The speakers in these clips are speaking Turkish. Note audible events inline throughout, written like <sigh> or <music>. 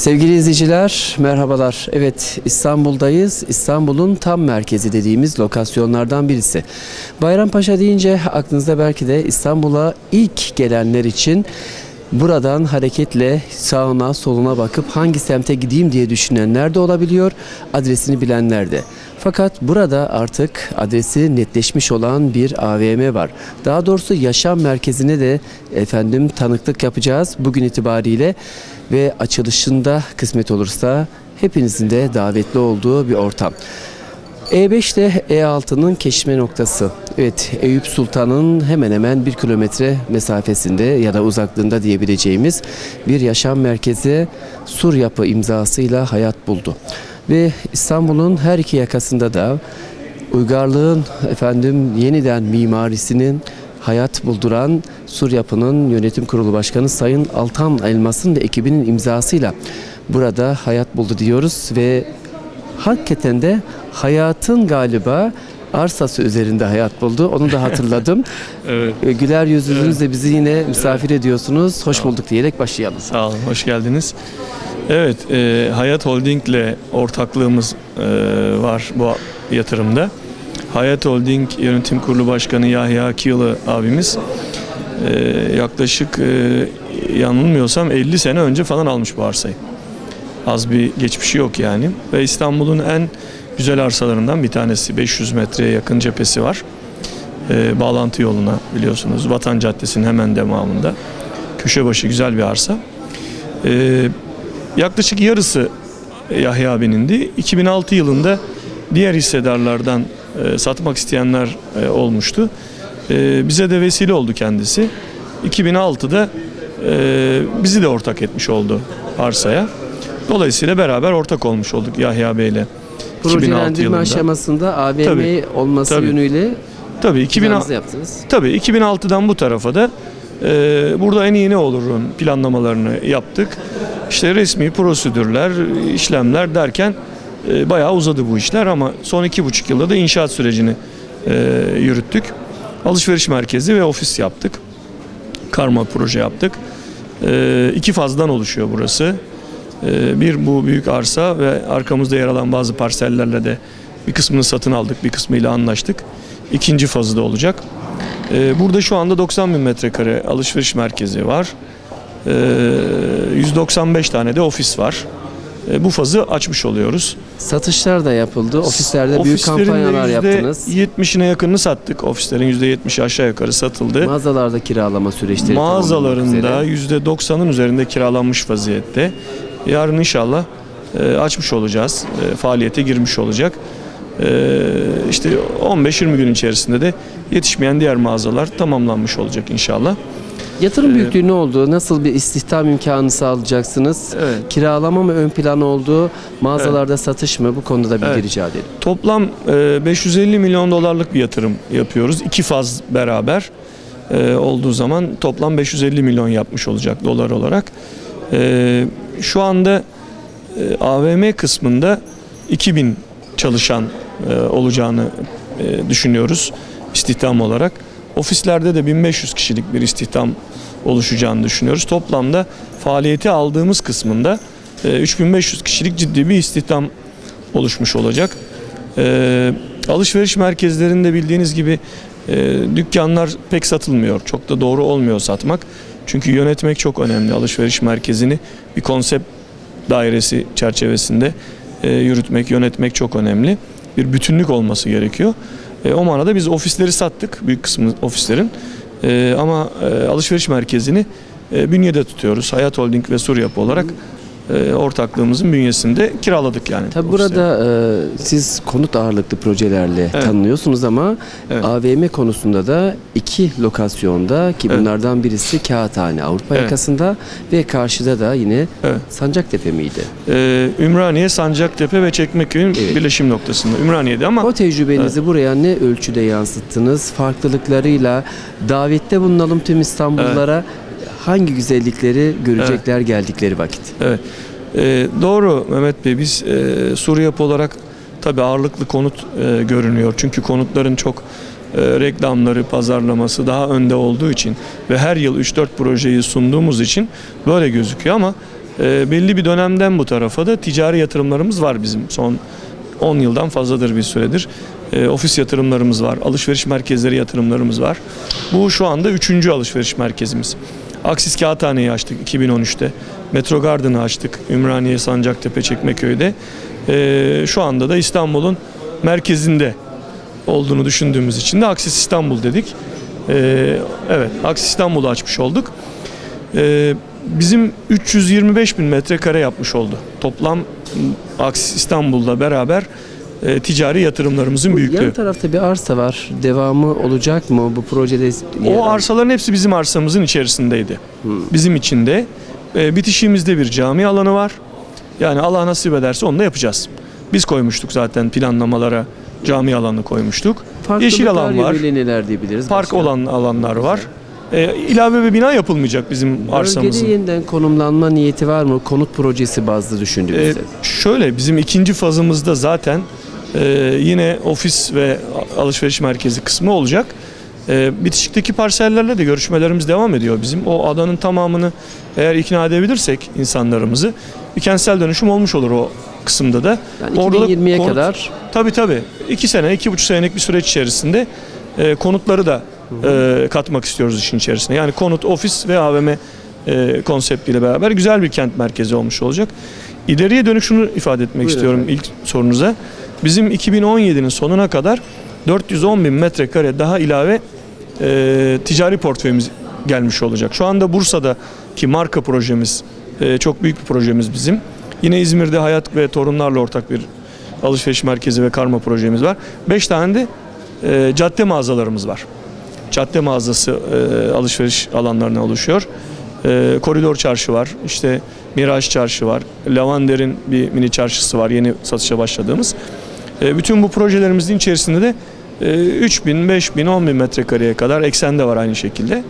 Sevgili izleyiciler merhabalar. Evet İstanbul'dayız. İstanbul'un tam merkezi dediğimiz lokasyonlardan birisi. Bayrampaşa deyince aklınızda belki de İstanbul'a ilk gelenler için buradan hareketle sağına soluna bakıp hangi semte gideyim diye düşünenler de olabiliyor. Adresini bilenler de. Fakat burada artık adresi netleşmiş olan bir AVM var. Daha doğrusu yaşam merkezine de efendim tanıklık yapacağız bugün itibariyle ve açılışında kısmet olursa hepinizin de davetli olduğu bir ortam. E5 ile E6'nın kesişme noktası. Evet Eyüp Sultan'ın hemen hemen bir kilometre mesafesinde ya da uzaklığında diyebileceğimiz bir yaşam merkezi sur yapı imzasıyla hayat buldu. Ve İstanbul'un her iki yakasında da uygarlığın efendim yeniden mimarisinin hayat bulduran Sur Yapı'nın yönetim kurulu başkanı Sayın Altan Elmas'ın ve ekibinin imzasıyla burada hayat buldu diyoruz ve hakikaten de hayatın galiba arsası üzerinde hayat buldu. Onu da hatırladım. <laughs> Evet, E, Güler yüzünüzle bizi yine misafir ediyorsunuz. Hoş bulduk diyerek başlayalım. sağ olun, hoş geldiniz. Evet, e, Hayat Holding ile ortaklığımız e, var bu yatırımda. Hayat Holding Yönetim Kurulu Başkanı Yahya Akiyılı abimiz e, yaklaşık e, yanılmıyorsam 50 sene önce falan almış bu arsayı. Az bir geçmişi yok yani. Ve İstanbul'un en güzel arsalarından bir tanesi. 500 metreye yakın cephesi var. E, bağlantı yoluna biliyorsunuz. Vatan Caddesi'nin hemen devamında. Köşe başı güzel bir arsa. Ee, yaklaşık yarısı Yahya abinindi. 2006 yılında diğer hissedarlardan e, satmak isteyenler e, olmuştu. E, bize de vesile oldu kendisi. 2006'da e, bizi de ortak etmiş oldu arsaya. Dolayısıyla beraber ortak olmuş olduk Yahya Bey ile. 2006 Projelendirme yılında. aşamasında AVM Tabii, olması tabii. yönüyle Tabii 2006 planınızı yaptınız. Tabii 2006'dan bu tarafa da e, burada en iyi ne olurun planlamalarını yaptık. İşte resmi prosedürler, işlemler derken e, bayağı uzadı bu işler ama son iki buçuk yılda da inşaat sürecini e, yürüttük. Alışveriş merkezi ve ofis yaptık. Karma proje yaptık. E, iki fazdan oluşuyor burası. E, bir bu büyük arsa ve arkamızda yer alan bazı parsellerle de bir kısmını satın aldık, bir kısmıyla anlaştık. İkinci fazı da olacak. Burada şu anda 90 bin metrekare alışveriş merkezi var. Ee, 195 tane de ofis var. Ee, Bu fazı açmış oluyoruz. Satışlar da yapıldı. Ofislerde büyük Ofislerin de kampanyalar yaptınız. %70'ine yakınını sattık. Ofislerin %70'i aşağı yukarı satıldı. Mağazalarda kiralama süreçleri Mağazalarında üzere. %90'ın üzerinde kiralanmış vaziyette. Yarın inşallah e, açmış olacağız. E, Faaliyete girmiş olacak. E, işte 15-20 gün içerisinde de yetişmeyen diğer mağazalar tamamlanmış olacak inşallah. Yatırım Ee, büyüklüğü ne oldu? Nasıl bir istihdam imkanı sağlayacaksınız? Evet. Kiralama mı ön plan oldu? Mağazalarda satış mı? Bu konuda da bilgi Evet. rica edelim. Toplam e, 550 milyon dolarlık bir yatırım yapıyoruz. İki faz beraber e, olduğu zaman toplam 550 milyon yapmış olacak dolar olarak. E, Şu anda e, AVM kısmında 2000 çalışan e, olacağını e, düşünüyoruz istihdam olarak. Ofislerde de 1500 kişilik bir istihdam oluşacağını düşünüyoruz. Toplamda faaliyeti aldığımız kısmında e, 3500 kişilik ciddi bir istihdam oluşmuş olacak. Ee, alışveriş merkezlerinde bildiğiniz gibi e, dükkanlar pek satılmıyor. Çok da doğru olmuyor satmak. Çünkü yönetmek çok önemli. Alışveriş merkezini bir konsept dairesi çerçevesinde e, yürütmek, yönetmek çok önemli. Bir bütünlük olması gerekiyor. E, o manada biz ofisleri sattık, büyük kısmı ofislerin. E, ama e, alışveriş merkezini e, bünyede tutuyoruz. Hayat Holding ve Sur Yapı olarak e, ortaklığımızın bünyesinde kiraladık yani. Tabi ofisleri. burada e, siz konut ağırlıklı projelerle Evet. tanınıyorsunuz ama Evet. AVM konusunda da iki lokasyonda ki Evet. bunlardan birisi Kağıthane Avrupa Evet. yakasında ve karşıda da yine Evet. Sancaktepe miydi? Ee, Ümraniye, Sancaktepe ve Çekmeköy'ün Evet. birleşim noktasında. Ümraniye'de ama O tecrübenizi buraya ne ölçüde yansıttınız? Farklılıklarıyla davette bulunalım tüm İstanbullulara. Hangi güzellikleri görecekler geldikleri vakit? evet. Ee, doğru Mehmet Bey biz e, Suriye Yapı olarak tabii ağırlıklı konut e, görünüyor. Çünkü konutların çok e, reklamları, pazarlaması daha önde olduğu için ve her yıl 3-4 projeyi sunduğumuz için böyle gözüküyor ama E, belli bir dönemden bu tarafa da ticari yatırımlarımız var bizim. Son 10 yıldan fazladır bir süredir. E, ofis yatırımlarımız var, alışveriş merkezleri yatırımlarımız var. Bu şu anda 3. alışveriş merkezimiz. Aksis Kağıthane'yi açtık 2013'te. Metro Garden'ı açtık Ümraniye, Sancaktepe, Çekmeköy'de. E, şu anda da İstanbul'un merkezinde olduğunu düşündüğümüz için de Aksis İstanbul dedik. E, evet, Aksis İstanbul'u açmış olduk. E, bizim 325 bin metrekare yapmış oldu. Toplam Aksis İstanbul'la beraber e, ticari yatırımlarımızın büyüklüğü. Yan tarafta bir arsa var. Devamı olacak mı bu projede? O arsaların hepsi bizim arsamızın içerisindeydi. Bizim içinde. E, bitişiğimizde bir cami alanı var. Yani Allah nasip ederse onu da yapacağız. Biz koymuştuk zaten planlamalara cami alanı koymuştuk. Yeşil alan var. neler diyebiliriz? Park başka? olan alanlar var. E, ilave bir bina yapılmayacak bizim arsamızın. Bölgede yeniden konumlanma niyeti var mı? Konut projesi bazlı E, düşündüğümüzde. şöyle bizim ikinci fazımızda zaten e, yine ofis ve alışveriş merkezi kısmı olacak. E, bitişikteki parsellerle de görüşmelerimiz devam ediyor bizim. O adanın tamamını eğer ikna edebilirsek insanlarımızı bir kentsel dönüşüm olmuş olur o kısımda da. yani orada da 2020'ye konut- kadar Tabii tabii. İki sene, iki buçuk senelik bir süreç içerisinde e, konutları da e, katmak istiyoruz işin içerisine. Yani konut, ofis ve AVM e, konseptiyle beraber güzel bir kent merkezi olmuş olacak. İleriye dönük şunu ifade etmek Buyurun istiyorum efendim. ilk sorunuza. Bizim 2017'nin sonuna kadar 410 bin metrekare daha ilave e, ticari portföyümüz gelmiş olacak. Şu anda Bursa'daki marka projemiz e, çok büyük bir projemiz bizim. Yine İzmir'de Hayat ve Torunlarla ortak bir alışveriş merkezi ve karma projemiz var. 5 tane de e, cadde mağazalarımız var. Cadde mağazası e, alışveriş alanlarına oluşuyor. E, koridor çarşı var. İşte Miraj çarşı var. Lavander'in bir mini çarşısı var. Yeni satışa başladığımız. E, bütün bu projelerimizin içerisinde de e, 3 bin, 5 bin, 10 bin metrekareye kadar eksende var aynı şekilde.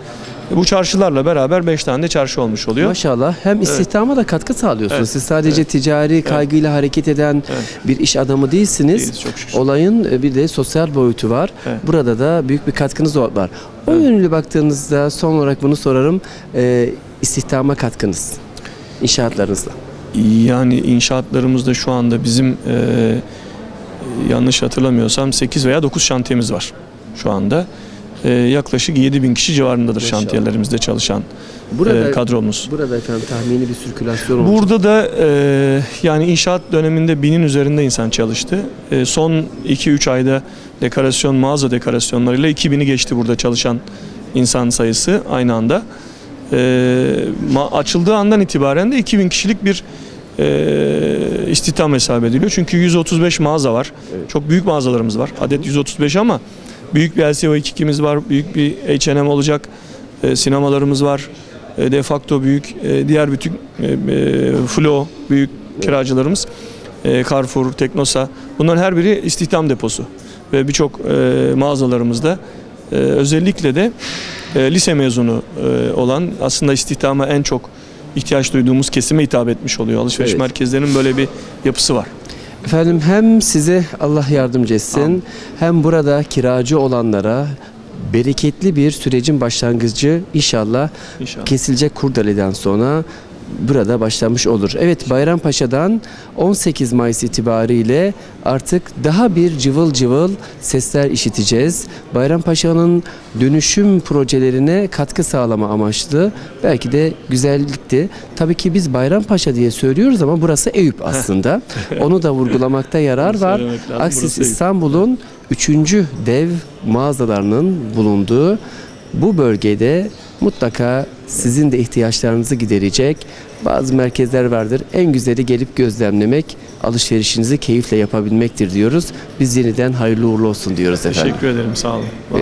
E, bu çarşılarla beraber 5 tane de çarşı olmuş oluyor. maşallah hem istihdama da katkı sağlıyorsunuz. Evet, Siz sadece ticari kaygıyla hareket eden Evet. bir iş adamı değilsiniz. Değiliz, çok şükür. Olayın e, bir de sosyal boyutu var. Evet. Burada da büyük bir katkınız var. O Evet. yönlü baktığınızda son olarak bunu sorarım. E, istihdama katkınız inşaatlarınızla. Yani inşaatlarımızda şu anda bizim e, yanlış hatırlamıyorsam 8 veya 9 şantiyemiz var şu anda. E, yaklaşık 7 bin kişi civarındadır Maşallah. şantiyelerimizde çalışan Burada e, kadromuz. burada efendim tahmini bir sirkülasyon olacak. Burada da e, yani inşaat döneminde binin üzerinde insan çalıştı. E, son 2-3 ayda dekorasyon, mağaza dekorasyonlarıyla 2000'i geçti burada çalışan insan sayısı aynı anda. E, açıldığı andan itibaren de 2000 kişilik bir e, istihdam hesap ediliyor. Çünkü 135 mağaza var. Çok büyük mağazalarımız var. Adet 135 ama büyük bir LCO2'miz var. Büyük bir H&M olacak. E, sinemalarımız var. E, de facto büyük. E, diğer bütün e, e, Flo büyük kiracılarımız. E, Carrefour, Teknosa. Bunların her biri istihdam deposu. Ve birçok e, mağazalarımızda e, özellikle de e, lise mezunu e, olan aslında istihdama en çok ihtiyaç duyduğumuz kesime hitap etmiş oluyor. Alışveriş Evet. merkezlerinin böyle bir yapısı var. Efendim hem size Allah yardımcı etsin Amin. hem burada kiracı olanlara bereketli bir sürecin başlangıcı inşallah İnşallah. kesilecek kurdeleden sonra burada başlamış olur. Evet Bayrampaşa'dan 18 Mayıs itibariyle artık daha bir cıvıl cıvıl sesler işiteceğiz. Bayrampaşa'nın dönüşüm projelerine katkı sağlama amaçlı belki de güzellikti. Tabii ki biz Bayrampaşa diye söylüyoruz ama burası Eyüp aslında. <laughs> Onu da vurgulamakta yarar var. Aksis. İstanbul'un 3. dev mağazalarının bulunduğu bu bölgede mutlaka sizin de ihtiyaçlarınızı giderecek bazı merkezler vardır. En güzeli gelip gözlemlemek, alışverişinizi keyifle yapabilmektir diyoruz. Biz yeniden hayırlı uğurlu olsun diyoruz efendim. Teşekkür ederim. Sağ olun. Evet.